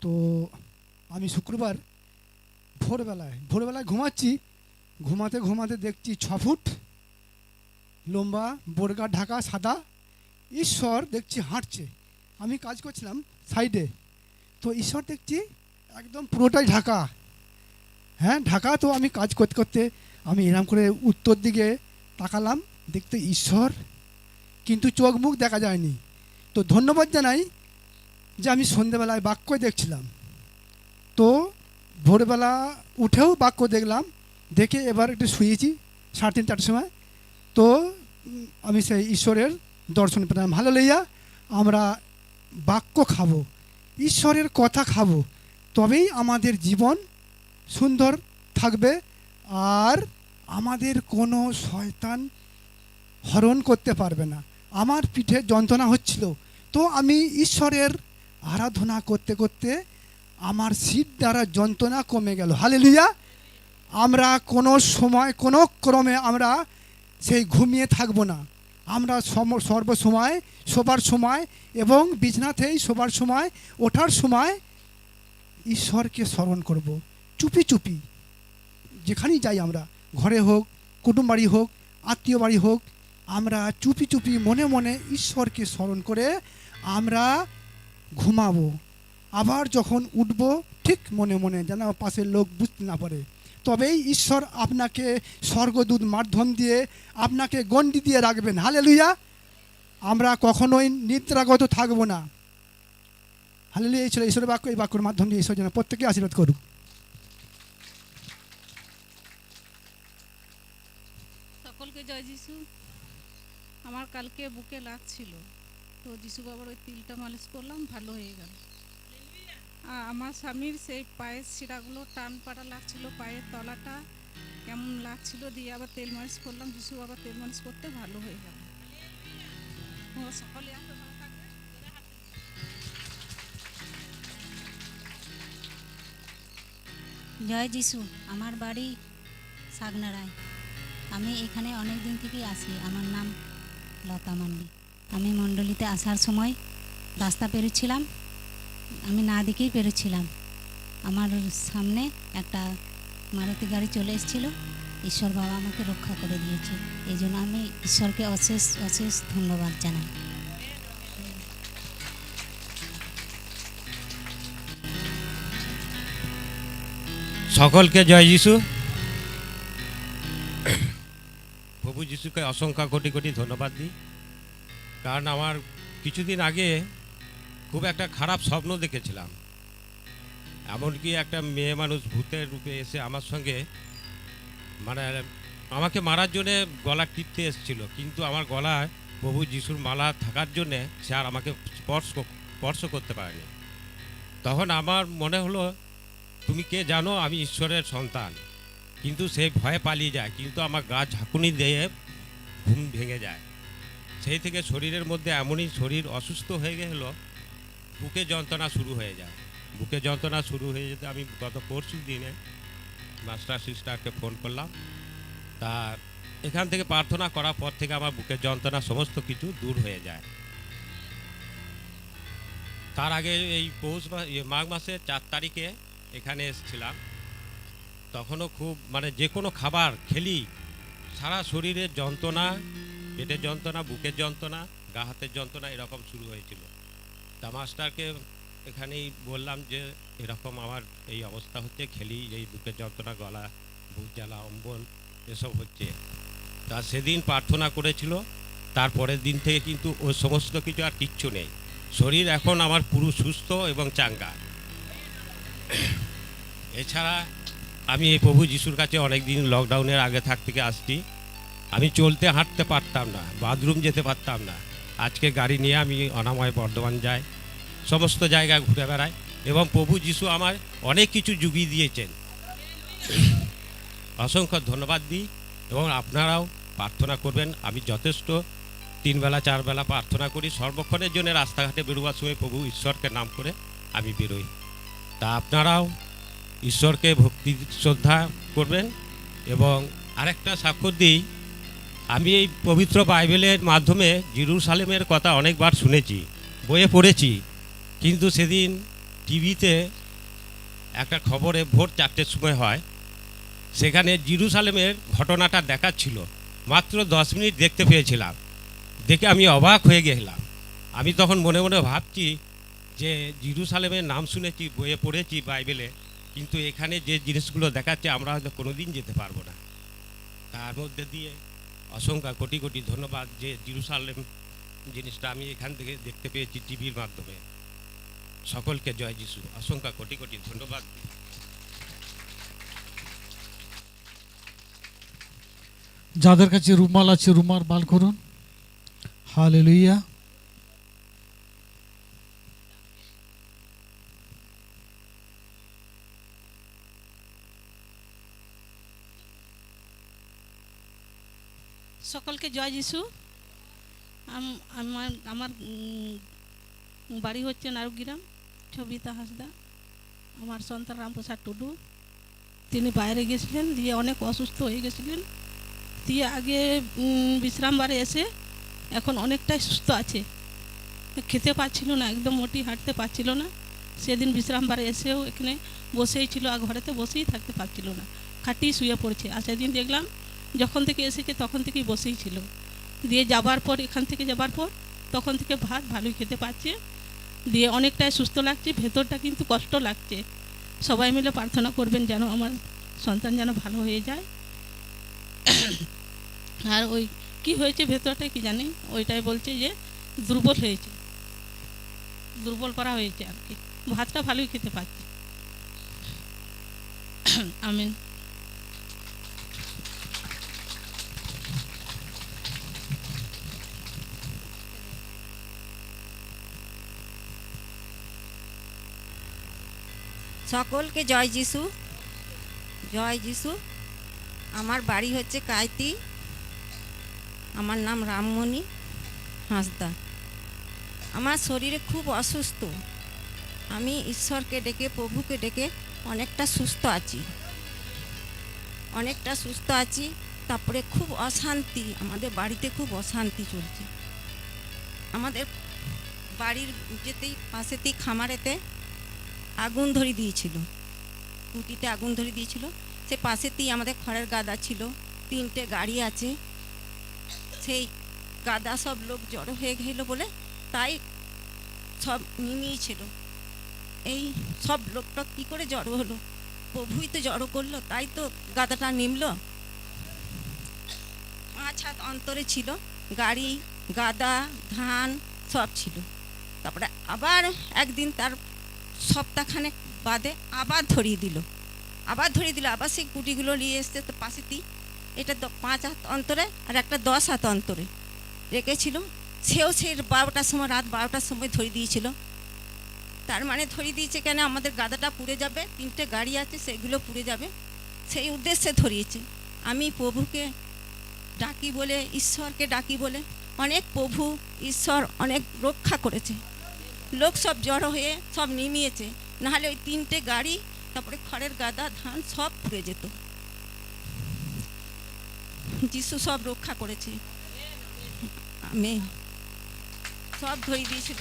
তো আমি শুক্রবার ভোরবেলায় ভোরবেলায় ঘুমাচ্ছি। ঘুমাতে ঘুমাতে দেখছি ছ ফুট, লম্বা, বোরগা, ঢাকা, সাদা। ঈশ্বর দেখছি হাঁটছে। আমি কাজ করছিলাম সাইডে। তো ঈশ্বর দেখছি একদম পুরোটাই ঢাকা। হ্যাঁ ঢাকা তো আমি কাজ করতে করতে আমি এরম করে উত্তর দিকে তাকালাম। দেখতে ঈশ্বর, কিন্তু চোখ মুখ দেখা যায়নি। তো ধন্যবাদ জানাই যে আমি সন্ধেবেলায় বাক্য দেখছিলাম। তো ভোরবেলা উঠেও বাক্য দেখলাম, দেখে এবার একটু শুয়েছি সাড়ে তিন সময়। তো আমি সেই ঈশ্বরের দর্শন পেলাম। ভালো লইয়া, আমরা বাক্য খাব, ঈশ্বরের কথা খাব, তবেই আমাদের জীবন সুন্দর থাকবে আর আমাদের কোনো শয়তান হরণ করতে পারবে না। আমার পিঠে যন্ত্রণা হচ্ছিল। তো আমি ঈশ্বরের আরাধনা করতে করতে আমার সিট দ্বারা যন্ত্রণা কমে গেল। হালেলুয়া। আমরা কোনো সময়, কোনো ক্রমে আমরা সেই ঘুমিয়ে থাকব না। আমরা সম- সর্বসময়, শোবার সময় এবং বিছনাতেই শোবার সময়, ওঠার সময় ঈশ্বরকে স্মরণ করব। চুপি চুপি। যেখানেই যাই আমরা, ঘরে হোক, কুটুম বাড়ি হোক, আত্মীয় বাড়ি হোক, আমরা চুপি চুপি মনে মনে ঈশ্বরকে স্মরণ করে আমরা ঘুমাবো। আবার যখন উঠব, ঠিক মনে মনে যেন পাশের লোক বুঝতে না পারে। তবেই ঈশ্বর আপনাকে স্বর্গদূত মাধ্যম দিয়ে আপনাকে গণ্ডি দিয়ে রাখবেন। হালে লুইয়া আমরা কখনোই নিদ্রাগত থাকব না। হালে এই ছিল ঈশ্বরের বাক্য। এই বাক্যের মাধ্যম দিয়ে ঈশ্বর যেন প্রত্যেকে আশীর্বাদ করুক সকলকে জয় যিশু। আমার কালকে বুকে লাগছিল তো যিশু বাবার ওই তিলটা মালিশ করলাম, ভালো হয়ে গেল। আমার স্বামীর সেই পায়ের শিরাগুলো টান পাড়া লাগছিল, পায়ের তলাটা কেমন লাগছিল দিয়ে আবার তেল মালিশ করলাম, যিশু আবার তেল মালিশ করতে ভালো হয়ে গেল। সকলে জয় যিশু, আমার বাড়ি সাগনারায়। আমি এখানে অনেক দিন থেকেই আসি আমার নাম লতা মান্ডি। আমি মণ্ডলীতে আসার সময় রাস্তা পেরোচ্ছিলাম, আমি না দিকেই পেরোচ্ছিলাম। আমার সামনে একটা মারুতি গাড়ি চলে এসেছিল, ঈশ্বর বাবা আমাকে রক্ষা করে দিয়েছে। এই জন্য আমি ঈশ্বরকে অশেষ অশেষ ধন্যবাদ জানাই। সকলকে জয় যিশু। প্রভু যিশুকে অসংখ্য কোটি কোটি ধন্যবাদ দিই। কারণ আমার কিছুদিন আগে খুব একটা খারাপ স্বপ্ন দেখেছিলাম। এমনকি একটা মেয়ে মানুষ ভূতের রূপে এসে আমার সঙ্গে মানে আমাকে মারার জন্যে গলা টিপতে এসেছিল। কিন্তু আমার গলায় প্রভু যিশুর মালা থাকার জন্যে সে আর আমাকে স্পর্শ স্পর্শ করতে পারেনি। তখন আমার মনে হলো, তুমি কে জানো? আমি ঈশ্বরের সন্তান। কিন্তু সে ভয়ে পালিয়ে যায়। কিন্তু আমার গা ঝাঁকুনি দিয়ে ঘুম ভেঙে যায়। সেই থেকে শরীরের মধ্যে এমনই শরীর অসুস্থ হয়ে গেল বুকে যন্ত্রণা শুরু হয়ে যায়। বুকে যন্ত্রণা শুরু হয়ে যেতে আমি গত পরশু দিনে মাস্টার সিস্টারকে ফোন করলাম। তা এখান থেকে প্রার্থনা করার পর থেকে আমার বুকের যন্ত্রণা সমস্ত কিছু দূর হয়ে যায়। তার আগে এই পৌষ ইয়ে, মাঘ মাসের চার তারিখে এখানে এসেছিলাম। তখনও খুব মানে যে কোনো খাবার খেলি সারা শরীরের যন্ত্রণা পেটের যন্ত্রণা, বুকের যন্ত্রণা, গা হাতের যন্ত্রণা এরকম শুরু হয়েছিল। তা মাস্টারকে এখানেই বললাম যে, এরকম আমার এই অবস্থা হচ্ছে, খেলি, এই বুকের যন্ত্রণা, গলা, বুক জ্বালা, অম্বল, এসব হচ্ছে। তা সেদিন প্রার্থনা করেছিল, তারপরের দিন থেকে কিন্তু ওই সমস্ত কিছু আর কিচ্ছু নেই। শরীর এখন আমার পুরো সুস্থ এবং চাঙ্গা। এছাড়া আমি এই প্রভু যিশুর কাছে অনেক দিন লকডাউনের আগে থাক থেকে আসছি। আমি চলতে হাঁটতে পারতাম না, বাথরুম যেতে পারতাম না। আজকে গাড়ি নিয়ে আমি অনাময় বর্ধমান যাই, সমস্ত জায়গায় ঘুরে বেড়াই এবং প্রভু যিশু আমার অনেক কিছু জুগিয়ে দিয়েছেন। অসংখ্য ধন্যবাদ দিই এবং আপনারাও প্রার্থনা করবেন। আমি যথেষ্ট তিনবেলা, চারবেলা প্রার্থনা করি। সর্বক্ষণের জন্য রাস্তাঘাটে বেরোবার সময় প্রভু ঈশ্বরকে নাম করে আমি বেরোই। তা আপনারাও ঈশ্বরকে ভক্তি শ্রদ্ধা করবেন এবং আরেকটা সাক্ষ্য দিই আমি এই পবিত্র বাইবেলের মাধ্যমে জিরুসালেমের কথা অনেকবার শুনেছি, বইয়ে পড়েছি। কিন্তু সেদিন টিভিতে একটা খবরে ভোর চারটের সময় হয়, সেখানে জিরুসালেমের ঘটনাটা দেখাচ্ছিল। মাত্র দশ মিনিট দেখতে পেয়েছিলাম। দেখে আমি অবাক হয়ে গেলাম। আমি তখন মনে মনে ভাবছি যে জিরুসালেমের নাম শুনেছি, বইয়ে পড়েছি বাইবেলে, কিন্তু এখানে যে জিনিসগুলো দেখাচ্ছে আমরা হয়তো কোনো দিন যেতে পারব না। তার মধ্যে দিয়ে অসংখ্য কোটি কোটি ধন্যবাদ যে জিরুসালেম জিনিসটা আমি এখান থেকে দেখতে পেয়েছি টিভির মাধ্যমে। সকলকে জয় যিশু। অসংখ্য কোটি কোটি ধন্যবাদ। যাদের কাছে রুমাল আছে, রুমাল বাল করুন। হালেলুইয়া সকলকে জয় যিশু। আম- আমার আমার বাড়ি হচ্ছে নারুগ্রাম, ছবিতা হাসদা। আমার সন্তান রামপ্রসাদ টুডু। তিনি বাইরে গেছিলেন, দিয়ে অনেক অসুস্থ হয়ে গেছিলেন। দিয়ে আগে বিশ্রামবারে এসে এখন অনেকটাই সুস্থ আছে। খেতে পাচ্ছিল না, একদম মোটি হাঁটতে পারছিল না। সেদিন বিশ্রামবারে এসেও এখানে বসেই ছিল, আর ঘরেতে বসেই থাকতে পারছিল না। খাটিয়ে শুয়ে পড়ছে। আর সেদিন দেখলাম যখন থেকে এসেছে তখন থেকেই বসেই ছিল। দিয়ে যাবার পর, এখান থেকে যাবার পর, তখন থেকে ভাত ভালোই খেতে পাচ্ছে দিয়ে অনেকটাই সুস্থ লাগছে, ভেতরটা কিন্তু কষ্ট লাগছে। সবাই মিলে প্রার্থনা করবেন যেন আমার সন্তান যেন ভালো হয়ে যায়। আর ওই কি হয়েছে ভেতরটা কি জানি? ওইটাই বলছে যে দুর্বল হয়েছে। দুর্বল করা হয়েছে আর কি। ভাতটা ভালোই খেতে পাচ্ছে আমিন। সকলকে জয় যিশু। জয় যিশু। আমার বাড়ি হচ্ছে কায়তি আমার নাম রামমণি হাঁসদা। আমার শরীরে খুব অসুস্থ। আমি ঈশ্বরকে ডেকে, প্রভুকে ডেকে অনেকটা সুস্থ আছি। অনেকটা সুস্থ আছি। তারপরে খুব অশান্তি। আমাদের বাড়িতে খুব অশান্তি চলছে। আমাদের বাড়ির যেতেই পাশেতেই খামারেতে আগুন ধরে দিয়েছিল। কুটিতে আগুন ধরে দিয়েছিল। সে পাশেতেই আমাদের খড়ের গাদা ছিল। তিনটে গাড়ি আছে। সেই গাদা সব লোক জড়ো হয়ে গেল বলে তাই সব নিমিয়েছিল। এই সব লোকটা কী করে জড়ো হলো? প্রভুই তো জড়ো করল, তাই তো গাদাটা নিমলো। পাঁচ হাত অন্তরে ছিল, গাড়ি, গাদা, ধান সব ছিল। তারপরে আবার একদিন তার সপ্তাহখানেক বাদে আবার ধরিয়ে দিল। আবার ধরিয়ে দিল, আবার সেই কুটিগুলো নিয়ে এসছে তো পাশেতেই এটা পাঁচ হাত অন্তরে আর একটা দশ হাত অন্তরে রেখেছিল। সেও সেই বারোটার সময়, রাত বারোটার সময় ধরিয়ে দিয়েছিল। তার মানে ধরিয়ে দিয়েছে কেন? আমাদের গাদাটা পুড়ে যাবে, তিনটে গাড়ি আছে, সেগুলো পুড়ে যাবে। সেই উদ্দেশ্যে ধরিয়েছে। আমি প্রভুকে ডাকি বলে, ঈশ্বরকে ডাকি বলে, অনেক প্রভু, ঈশ্বর অনেক রক্ষা করেছে। লোক সব জড়ো হয়ে সব নিমিয়েছে। নাহলে ওই তিনটে গাড়ি, তারপরে খড়ের গাদা, ধান সব পুড়ে যেত। যিশু সব রক্ষা করেছে। আমি সব ধরে দিয়েছিল।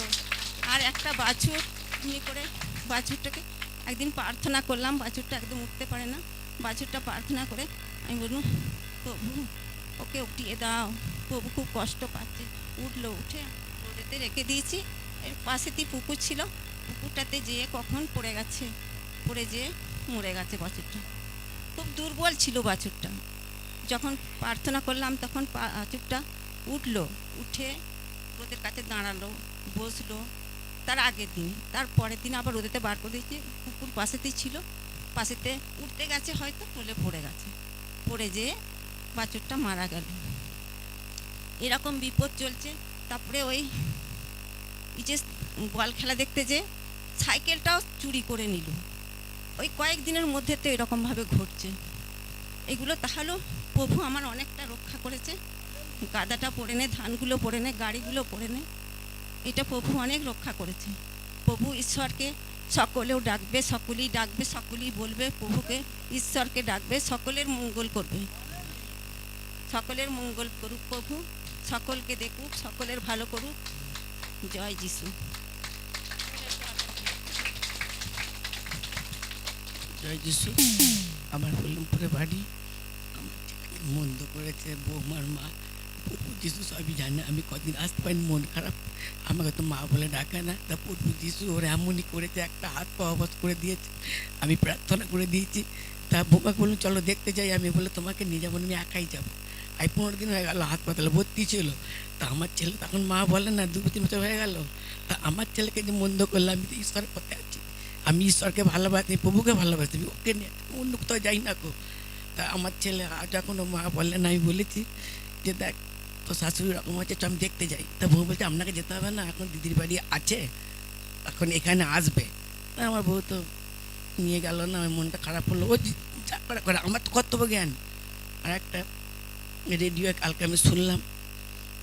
আর একটা বাছুর ইয়ে করে বাছুরটাকে একদিন প্রার্থনা করলাম, বাছুরটা একদম উঠতে পারে না। বাছুরটা প্রার্থনা করে আমি বললাম, প্রভু, ওকে উঠিয়ে দাও। প্রভু খুব কষ্ট পাচ্ছে। উঠল, উঠে রোদেতে রেখে দিয়েছি। পাশেতেই পুকুর ছিল, পুকুরটাতে যেয়ে কখন পড়ে গেছে, পড়ে যেয়ে মরে গেছে বাছুরটা। খুব দুর্বল ছিল বাছুরটা। যখন প্রার্থনা করলাম তখন বাছুরটা উঠল, উঠে ওদের কাছে দাঁড়াল, বসল। তার আগের দিন, তার পরের দিন আবার রোদেতে বার করে দিয়েছি, পুকুর পাশেতেই ছিল। পাশেতে উঠতে গেছে হয়তো টলে পড়ে গেছে। পড়ে যেয়ে বাছুরটা মারা গেল। এরকম বিপদ চলছে, তারপরে ওই যে বল খেলা দেখতে যে সাইকেলটাও চুরি করে নিল। ওই কয়েকদিনের মধ্যে তো এরকমভাবে ঘটছে। এগুলো তাহলেও প্রভু আমার অনেকটা রক্ষা করেছে। গাদাটা পড়ে নে, ধানগুলো পড়ে নে, গাড়িগুলো পড়ে নে। এটা প্রভু অনেক রক্ষা করেছে। প্রভু ঈশ্বরকে সকলেও ডাকবে, সকলেই ডাকবে, সকলেই বলবে, প্রভুকে ঈশ্বরকে ডাকবে, সকলের মঙ্গল করবে। সকলের মঙ্গল করুক প্রভু, সকলকে দেখুক, সকলের ভালো করুক। জয় যিশু। জয় যিশু। আমার হলমপুরে বাড়ি। মন্দ করেছে বৌমার মা। প্রভু যিশু সবই জানে। আমি কদিন আসতে পারিনি, মন খারাপ। আমাকে তো মা বলে ডাকে না। তা প্রভু যিশু ওর এমনই করেছে, একটা হাত পা অবশ করে দিয়েছে। আমি প্রার্থনা করে দিয়েছি। তা বৌমাকে বললাম, চলো দেখতে যাই। আমি বলে তোমাকে নিয়ে যাব, আমি একাই যাব। আই পনেরো দিন হয়ে গেল হাসপাতালে ভর্তি ছিল তা আমার ছেলে তখন মা বলে না দু তিন বছর হয়ে গেল তা আমার ছেলেকে যে মন্দ করলাম আমি তো ঈশ্বরের পথে আছি আমি ঈশ্বরকে ভালোবাসি প্রভুকে ভালোবাসি ওকে নিয়ে অন্য কোথাও যাই না কো তা আমার ছেলে এখনও মা বললেন আমি বলেছি যে দেখ তো শাশুড়ি রকম হচ্ছে আমি দেখতে যাই তা বউ বলছে আপনাকে যেতে হবে না এখন দিদির বাড়ি আছে এখন এখানে আসবে তা আমার বউ তো নিয়ে গেল না আমার মনটা খারাপ হলো ও যে- করে আমার তো কর্তব্য জ্ঞান আর একটা রেডিও কালকে আমি শুনলাম,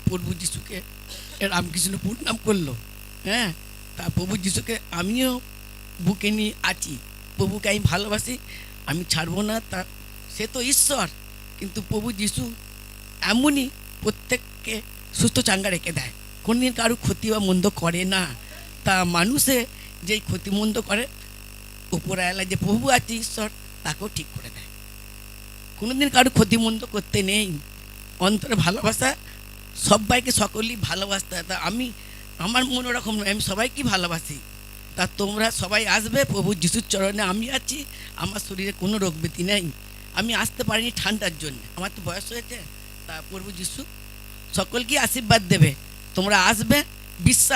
প্রভু যিশুকে রামকৃষ্ণ নাম করল হ্যাঁ? তা প্রভু যিশুকে আমিও বুকে নিয়ে আছি। প্রভুকে আমি ভালোবাসি, আমি ছাড়বো না তা, সে তো ঈশ্বর। কিন্তু প্রভু যিশু এমনই প্রত্যেককে সুস্থ চাঙ্গা রেখে দেয়। কোনদিন কারও ক্ষতি বা মন্দ করে না। তা মানুষে যেই ক্ষতি মন্দ করে উপরালা যে প্রভু আছে ঈশ্বর, তাকেও ঠিক করে দেয়। কোনোদিন কারও ক্ষতি মন্দ করতে নেই। অন্তরে ভালোবাসা, সবাইকে সকলেই ভালোবাসতে তা আমি, আমার মন ওরকম নয়, আমি সবাইকে ভালোবাসি। তা তোমরা সবাই আসবে প্রভু যিশুর চরণে, আমি আছি, আমার শরীরে কোনো রোগ ব্যাধি নেই। আমি আসতে পারিনি ঠান্ডার জন্য। আমার তো বয়স হয়েছে, তা প্রভু যিশু সকলকেই আশীর্বাদ দেবে। তোমরা আসবে, বিশ্বাস